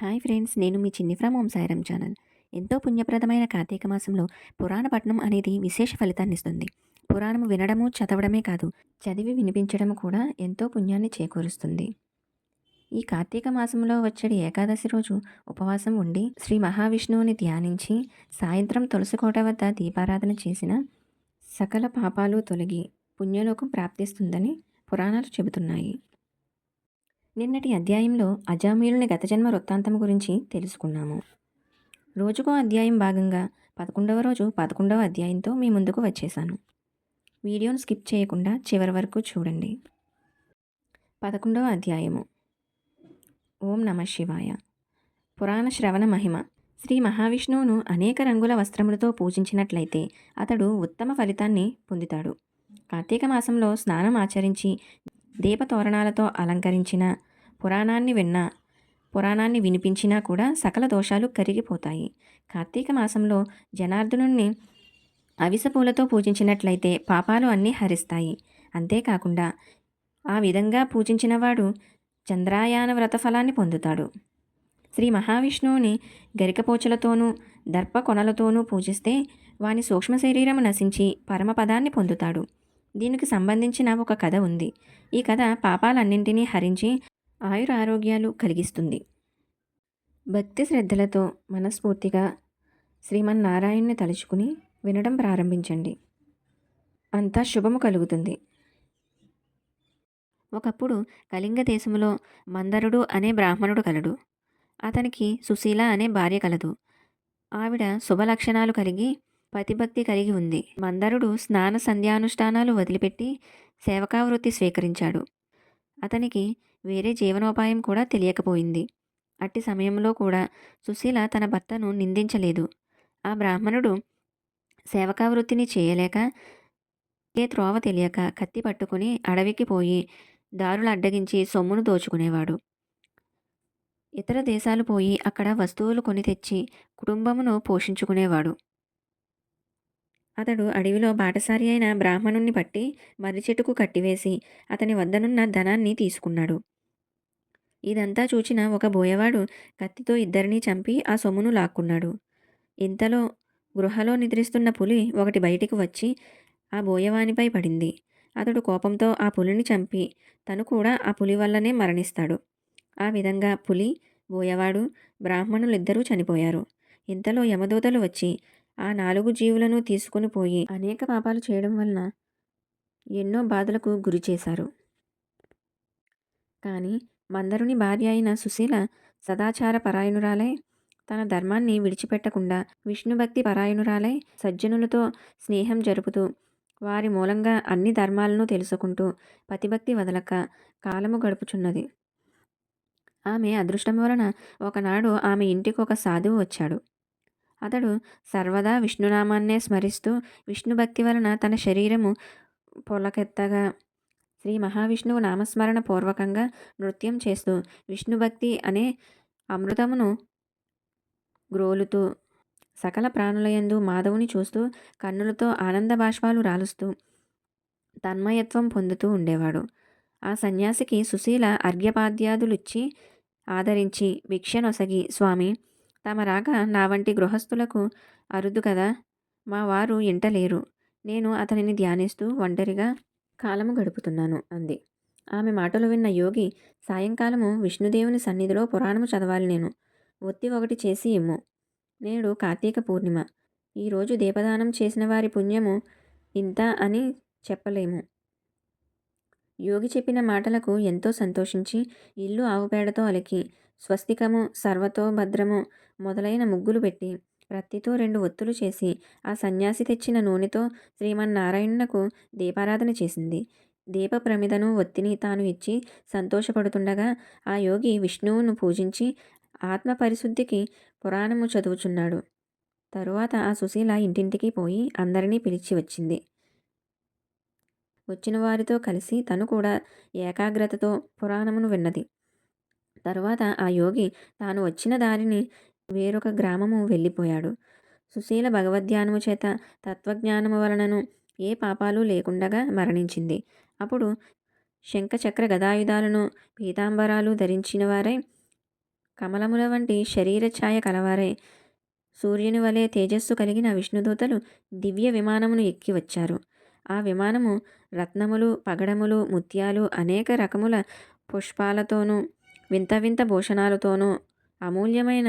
Hi friends నేను మీ చిన్ని from Om Sairam channel. ఎంతో పుణ్యప్రదమైన కార్తీక మాసంలో పురాణపట్నం అనేది విశేష ఫలితాన్ని ఇస్తుంది. పురాణము వినడము చదవడమే కాదు చదివి వినిపించడము కూడా ఎంతో పుణ్యాన్ని చేకూరుస్తుంది. ఈ కార్తీక మాసంలో వచ్చేది ఏకాదశి రోజు ఉపవాసం ఉండి శ్రీ మహావిష్ణువుని ధ్యానించి సాయంత్రం తులసికోట వద్ద దీపారాధన చేసిన సకల పాపాలు తొలగి పుణ్యలోకం ప్రాప్తిస్తుందని పురాణాలు చెబుతున్నాయి. నిన్నటి అధ్యాయంలో అజామీయులని గత జన్మ వృత్తాంతం గురించి తెలుసుకున్నాము. రోజుకో అధ్యాయం భాగంగా పదకొండవ రోజు పదకొండవ అధ్యాయంతో మీ ముందుకు వచ్చేసాను. వీడియోను స్కిప్ చేయకుండా చివరి వరకు చూడండి. పదకొండవ అధ్యాయము. ఓం నమ శివాయ. పురాణ శ్రవణ మహిమ. శ్రీ మహావిష్ణువును అనేక రంగుల వస్త్రములతో పూజించినట్లయితే అతడు ఉత్తమ ఫలితాన్ని పొందుతాడు. కార్తీక మాసంలో స్నానం ఆచరించి దీపతోరణాలతో అలంకరించిన పురాణాన్ని విన్నా పురాణాన్ని వినిపించినా కూడా సకల దోషాలు కరిగిపోతాయి. కార్తీక మాసంలో జనార్దనుణ్ణి అవిసపూలతో పూజించినట్లయితే పాపాలు అన్నీ హరిస్తాయి. అంతేకాకుండా ఆ విధంగా పూజించినవాడు చంద్రాయాన వ్రత ఫలాన్ని పొందుతాడు. శ్రీ మహావిష్ణువుని గరికపోచలతోనూ దర్ప కొనలతోనూ పూజిస్తే వాని సూక్ష్మ శరీరం నశించి పరమపదాన్ని పొందుతాడు. దీనికి సంబంధించిన ఒక కథ ఉంది. ఈ కథ పాపాలన్నింటినీ హరించి ఆయుర ఆరోగ్యాలు కలిగిస్తుంది. భక్తి శ్రద్ధలతో మనస్ఫూర్తిగా శ్రీమన్నారాయణ్ణి తలుచుకుని వినడం ప్రారంభించండి. అంతా శుభము కలుగుతుంది. ఒకప్పుడు కళింగ దేశంలో మందరుడు అనే బ్రాహ్మణుడు కలడు. అతనికి సుశీల అనే భార్య కలదు. ఆవిడ శుభ లక్షణాలు కలిగి పతిభక్తి కలిగి ఉంది. మందరుడు స్నాన సంధ్యానుష్ఠానాలు వదిలిపెట్టి సేవకావృత్తి స్వీకరించాడు. అతనికి వేరే జీవనోపాయం కూడా తెలియకపోయింది. అట్టి సమయంలో కూడా సుశీల తన భర్తను నిందించలేదు. ఆ బ్రాహ్మణుడు సేవకావృత్తిని చేయలేక ఏ త్రోవ తెలియక కత్తి పట్టుకుని అడవికి పోయి దారులు అడ్డగించి సొమ్మును దోచుకునేవాడు. ఇతర దేశాలు పోయి అక్కడ వస్తువులు కొని తెచ్చి కుటుంబమును పోషించుకునేవాడు. అతడు అడవిలో బాటసారి అయిన బ్రాహ్మణుణ్ణి పట్టి మర్రి చెట్టుకు కట్టివేసి అతని వద్దనున్న ధనాన్ని తీసుకున్నాడు. ఇదంతా చూచిన ఒక బోయవాడు కత్తితో ఇద్దరినీ చంపి ఆ సొమ్మును లాక్కున్నాడు. ఇంతలో గృహలో నిద్రిస్తున్న పులి ఒకటి బయటికి వచ్చి ఆ బోయవానిపై పడింది. అతడు కోపంతో ఆ పులిని చంపి తను కూడా ఆ పులి వల్లనే మరణిస్తాడు. ఆ విధంగా పులి బోయవాడు బ్రాహ్మణులిద్దరూ చనిపోయారు. ఇంతలో యమదూతలు వచ్చి ఆ నాలుగు జీవులను తీసుకుని పోయి అనేక పాపాలు చేయడం వలన ఎన్నో బాధలకు గురి చేశారు. కానీ మందరుని భార్య అయిన సుశీల సదాచార పరాయణురాలై తన ధర్మాన్ని విడిచిపెట్టకుండా విష్ణుభక్తి పరాయణురాలై సజ్జనులతో స్నేహం జరుపుతూ వారి మూలంగా అన్ని ధర్మాలను తెలుసుకుంటూ పతిభక్తి వదలక కాలము గడుపుచున్నది. ఆమె అదృష్టం వలన ఒకనాడు ఆమె ఇంటికి ఒక సాధువు వచ్చాడు. అతడు సర్వదా విష్ణునామాన్నే స్మరిస్తూ విష్ణుభక్తి వలన తన శరీరము పొలకెత్తగా శ్రీ మహావిష్ణువు నామస్మరణ పూర్వకంగా నృత్యం చేస్తూ విష్ణుభక్తి అనే అమృతమును గ్రోలుతూ సకల ప్రాణులయందు మాధవుని చూస్తూ కన్నులతో ఆనంద బాష్పాలు రాలుస్తూ తన్మయత్వం పొందుతూ ఉండేవాడు. ఆ సన్యాసికి సుశీల అర్ఘ్యపాద్యాదులిచ్చి ఆదరించి భిక్షనొసగి స్వామి తమ రాక నా వంటి గృహస్థులకు అరుదు కదా? మా వారు ఇంటలేరు నేను అతనిని ధ్యానిస్తూ ఒంటరిగా కాలము గడుపుతున్నాను అంది. ఆమె మాటలు విన్న యోగి సాయంకాలము విష్ణుదేవుని సన్నిధిలో పురాణము చదవాలి నేను. ఒత్తి ఒకటి చేసి ఇమ్ము. నేడు కార్తీక పూర్ణిమ. ఈరోజు దీపదానం చేసిన వారి పుణ్యము ఇంత అని చెప్పలేము. యోగి చెప్పిన మాటలకు ఎంతో సంతోషించి ఇల్లు ఆవుపేడతో అలికి స్వస్తికము సర్వతో భద్రము మొదలైన ముగ్గులు పెట్టి ప్రత్తితో రెండు ఒత్తులు చేసి ఆ సన్యాసి తెచ్చిన నూనెతో శ్రీమన్నారాయణునకు దీపారాధన చేసింది. దీప ప్రమిదను ఒత్తిని తాను ఇచ్చి సంతోషపడుతుండగా ఆ యోగి విష్ణువును పూజించి ఆత్మ పరిశుద్ధికి పురాణము చదువుచున్నాడు. తరువాత ఆ సుశీల ఇంటింటికి పోయి అందరినీ పిలిచి వచ్చింది. వచ్చిన వారితో కలిసి తను కూడా ఏకాగ్రతతో పురాణమును విన్నది. తరువాత ఆ యోగి తాను వచ్చిన దారిని వేరొక గ్రామము వెళ్ళిపోయాడు. సుశీల భగవద్ధ్యానము చేత తత్వజ్ఞానము వలనను ఏ పాపాలు లేకుండగా మరణించింది. అప్పుడు శంఖచక్ర గదాయుధాలను పీతాంబరాలు ధరించిన వారై కమలముల వంటి శరీర ఛాయ కలవారే సూర్యుని వలె తేజస్సు కలిగిన విష్ణుదూతలు దివ్య విమానమును ఎక్కి వచ్చారు. ఆ విమానము రత్నములు పగడములు ముత్యాలు అనేక రకముల పుష్పాలతోనూ వింత వింత భూషణాలతోనూ అమూల్యమైన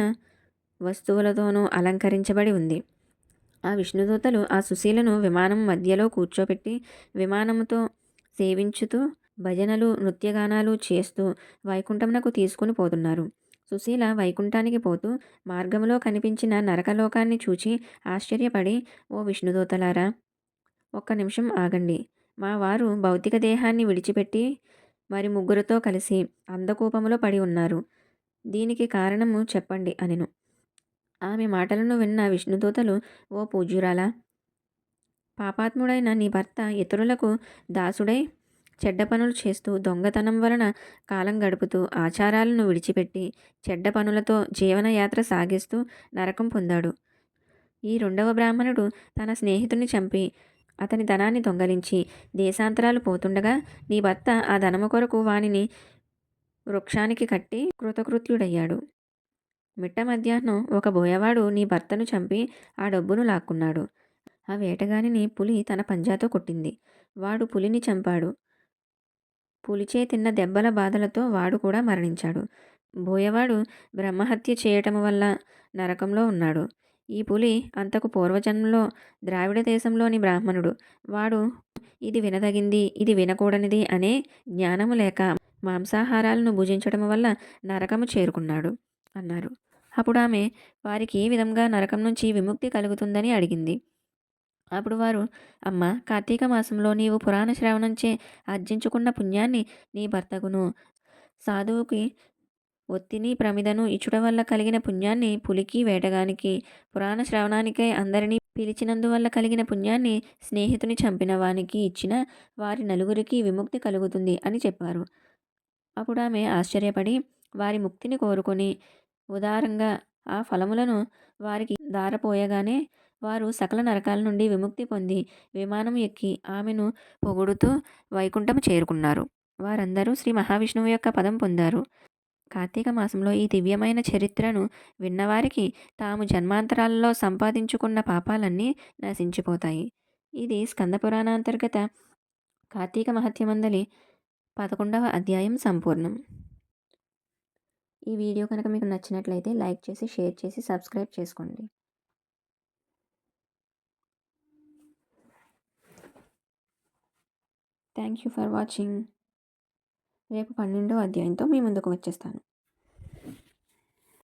వస్తువులతోనూ అలంకరించబడి ఉంది. ఆ విష్ణుదూతలు ఆ సుశీలను విమానం మధ్యలో కూర్చోబెట్టి విమానముతో సేవించుతూ భజనలు నృత్యగానాలు చేస్తూ వైకుంఠమునకు తీసుకుని పోతున్నారు. సుశీల వైకుంఠానికి పోతూ మార్గంలో కనిపించిన నరకలోకాన్ని చూచి ఆశ్చర్యపడి ఓ విష్ణుదూతలారా ఒక్క నిమిషం ఆగండి. మా వారు భౌతిక దేహాన్ని విడిచిపెట్టి మరి ముగ్గురితో కలిసి అంధకూపములో పడి ఉన్నారు. దీనికి కారణము చెప్పండి అనెను. ఆమె మాటలను విన్న విష్ణుదూతలు ఓ పూజ్యురాలా! పాపాత్ముడైన నీ భర్త ఇతరులకు దాసుడై చెడ్డ పనులు చేస్తూ దొంగతనం వలన కాలం గడుపుతూ ఆచారాలను విడిచిపెట్టి చెడ్డ పనులతో జీవనయాత్ర సాగిస్తూ నరకం పొందాడు. ఈ రెండవ బ్రాహ్మణుడు తన స్నేహితుని చంపి అతని ధనాన్ని దొంగలించి దేశాంతరాలు పోతుండగా నీ భర్త ఆ ధనము కొరకు వానిని వృక్షానికి కట్టి కృతకృత్యుడయ్యాడు. మిట్ట మధ్యాహ్నం ఒక బోయవాడు నీ భర్తను చంపి ఆ డబ్బును లాక్కున్నాడు. ఆ వేటగానిని పులి తన పంజాతో కొట్టింది. వాడు పులిని చంపాడు. పులిచే తిన్న దెబ్బల బాధలతో వాడు కూడా మరణించాడు. బోయవాడు బ్రహ్మహత్య చేయటం వల్ల నరకంలో ఉన్నాడు. ఈ పులి అంతకు పూర్వజన్మలో ద్రావిడ దేశంలోని బ్రాహ్మణుడు. వాడు ఇది వినదగింది ఇది వినకూడనిది అనే జ్ఞానము లేక మాంసాహారాలను భుజించడం వల్ల నరకము చేరుకున్నాడు అన్నారు. అప్పుడు ఆమె వారికి ఏ విధంగా నరకం నుంచి విముక్తి కలుగుతుందని అడిగింది. అప్పుడు వారు అమ్మ కార్తీక మాసంలో నీవు పురాణ శ్రవణంచే ఆర్జించుకున్న పుణ్యాన్ని నీ భర్తకును సాధువుకి ఒత్తిని ప్రమిదను ఇచ్చుట వల్ల కలిగిన పుణ్యాన్ని పులికి వేటగానికి పురాణ శ్రవణానికై అందరినీ పిలిచినందువల్ల కలిగిన పుణ్యాన్ని స్నేహితుని చంపిన వానికి ఇచ్చిన వారి నలుగురికి విముక్తి కలుగుతుంది అని చెప్పారు. అప్పుడు ఆమె ఆశ్చర్యపడి వారి ముక్తిని కోరుకొని ఉదారంగా ఆ ఫలములను వారికి దారపోయగానే వారు సకల నరకాల నుండి విముక్తి పొంది విమానం ఎక్కి ఆమెను పొగుడుతూ వైకుంఠం చేరుకున్నారు. వారందరూ శ్రీ మహావిష్ణువు యొక్క పదం పొందారు. కార్తీక మాసంలో ఈ దివ్యమైన చరిత్రను విన్నవారికి తాము జన్మాంతరాలలో సంపాదించుకున్న పాపాలన్నీ నశించిపోతాయి. ఇది స్కందపురాణాంతర్గత కార్తీక మహత్యమందలి పదకొండవ అధ్యాయం సంపూర్ణం. ఈ వీడియో కనుక మీకు నచ్చినట్లయితే లైక్ చేసి షేర్ చేసి సబ్స్క్రైబ్ చేసుకోండి. Thank you for watching. రేపు పన్నెండో అధ్యాయంతో మీ ముందుకు వచ్చేస్తాను.